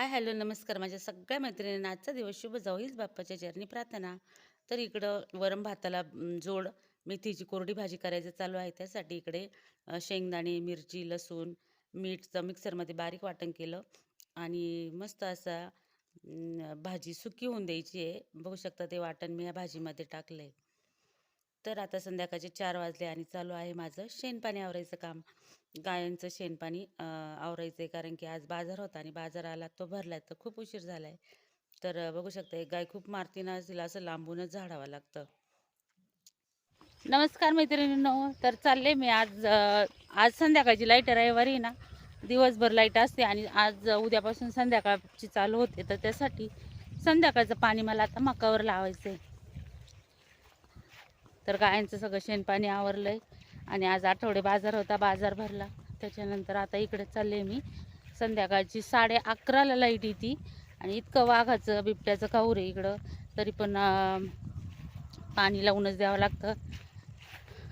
Hi hello नमस्कार. माझ्या सगळ्या मैत्रिणींना आजचा दिवस शुभ जाऊ हीच बाप्पाच्या चरणी प्रार्थना. तर इकडं वरम भाताला जोड मेथीची कोरडी भाजी करायचं चालू आहे. त्यासाठी इकडे शेंगदाणे मिरची लसूण मीठचं मिक्सरमध्ये बारीक वाटण केलं. आणि मस्त असा भाजी सुकी होऊन द्यायची आहे. बघू शकता ते वाटण मी या भाजीमध्ये टाकलं आहे तर आता संध्याकाळचे चार वाजले आणि चालू आहे माझं शेणपाणी आवरायचं काम. गायांचं शेणपाणी आवरायचं आहे कारण की आज बाजार होता आणि बाजार आला तो भरला तर खूप उशीर झाला आहे तर बघू शकता एक गाय खूप मारती ना तिला असं लांबूनच झाडावं लागतं. नमस्कार मैत्रिणींनो. तर चालले मी आज आज संध्याकाळची लाइट रविवारी ना. दिवसभर लाइट असते आणि आज उद्यापासून संध्याकाळची चालू होते. तर त्यासाठी संध्याकाळचं पाणी मला आता मकावर लावायचं आहे तर गायांचं सगळं शेणपाणी आवरलंय. आणि आज आठवडे बाजार होता बाजार भरला. त्याच्यानंतर आता इकडे चालले मी. संध्याकाळची साडे अकराला लाइट येते. आणि इतकं वाघाचं बिबट्याचं काऊर आहे इकडं. तरी पण पाणी लावूनच द्यावं लागतं.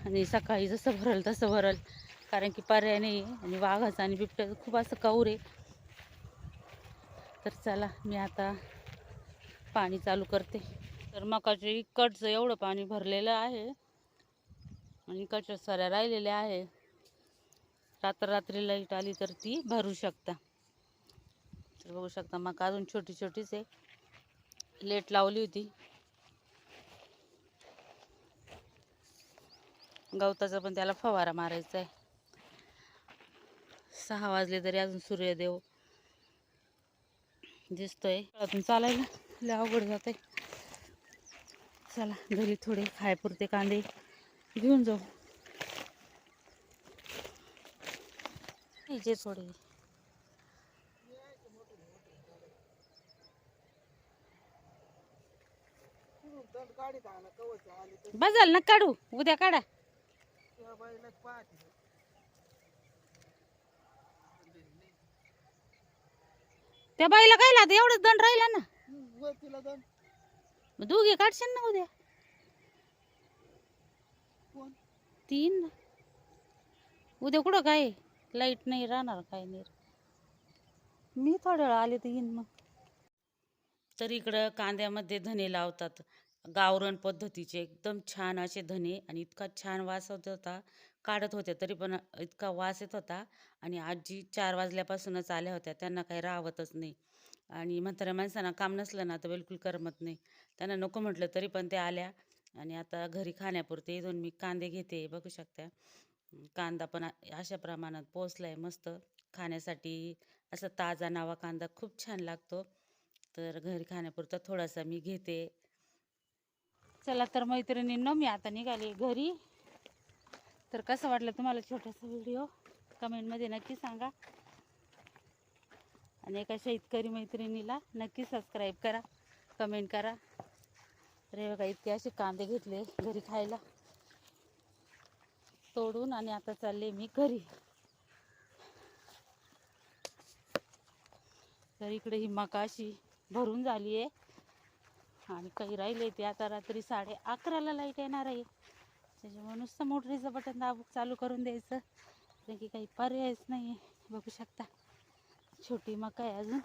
आणि सकाळी जसं भरल तसं भरल. कारण की पर्याय नाही. आणि वाघाचं आणि बिबट्याचं खूप असं काऊर आहे. तर चला मी आता पाणी चालू करते. तर मकाचे इकडचं एवढं पाणी भरलेलं आहे. आणि इकडच्या साऱ्या राहिलेल्या आहे. रात्र रात्री लाइट आली तर ती भरू शकता. तर बघू शकता मग अजून छोटी छोटीच आहे. लेट लावली होती. गवताचा पण त्याला फवारा मारायचा आहे सहा वाजले तरी अजून सूर्यदेव दिसतोय. अजून चालायला लय अवघड जाते चला घरी थोडे खायपुरते कांदे. घेऊन जाऊ. जे थोडे. बजाल ना काढू उद्या काढा. त्या बाईला काय लागतं एवढंच दंड राहिला ना. मग दोघे काढशील ना उद्या. तीन. उद्या कुठं काय? लाइट नाही राहणार काय नाही. मी थोड्या वेळा आले तर येईन मग. तर इकडं कांद्यामध्ये धने लावतात. गावरण पद्धतीचे एकदम छान असे धने आणि इतका छान वास होत होता. काढत होत्या तरी पण इतका वास येत होता. आणि आजी चार वाजल्यापासूनच आल्या होत्या. त्यांना काही राहतच नाही. आणि म्हाताऱ्या माणसांना काम नसलं ना तर बिलकुल करमत नाही. त्यांना नको म्हटलं तरी पण ते आल्या. आणि आता घरी खाण्यापुरते इथून मी कांदे घेते बघू शकता. कांदा पण अशा प्रमाणात पोचलाय मस्त. खाण्यासाठी असा ताजा नावा कांदा खूप छान लागतो. तर घरी खाण्यापुरता थोडासा मी घेते. चला तर मैत्रिणींनो मी आता निघाले घरी. तर कसं वाटलं तुम्हाला छोटासा व्हिडिओ? कमेंटमध्ये नक्की सांगा. आणि एका शेतकरी मैत्रिणीला नक्की सबस्क्राईब करा कमेंट करा. तर हे बघा इतके असे कांदे घेतले घरी खायला. तोडून आणि आता चालले मी घरी. तर इकडे ही मका अशी भरून झाली आहे. आणि काही राहिले ते आता रात्री साडे अकराला लाइट येणार आहे. त्याच्यामुळे नुसतं मोटरीचं बटन दाबूक चालू करून द्यायचं. कारण की काही पर्यायच नाही आहे बघू शकता. छोटी मका आहे अजून.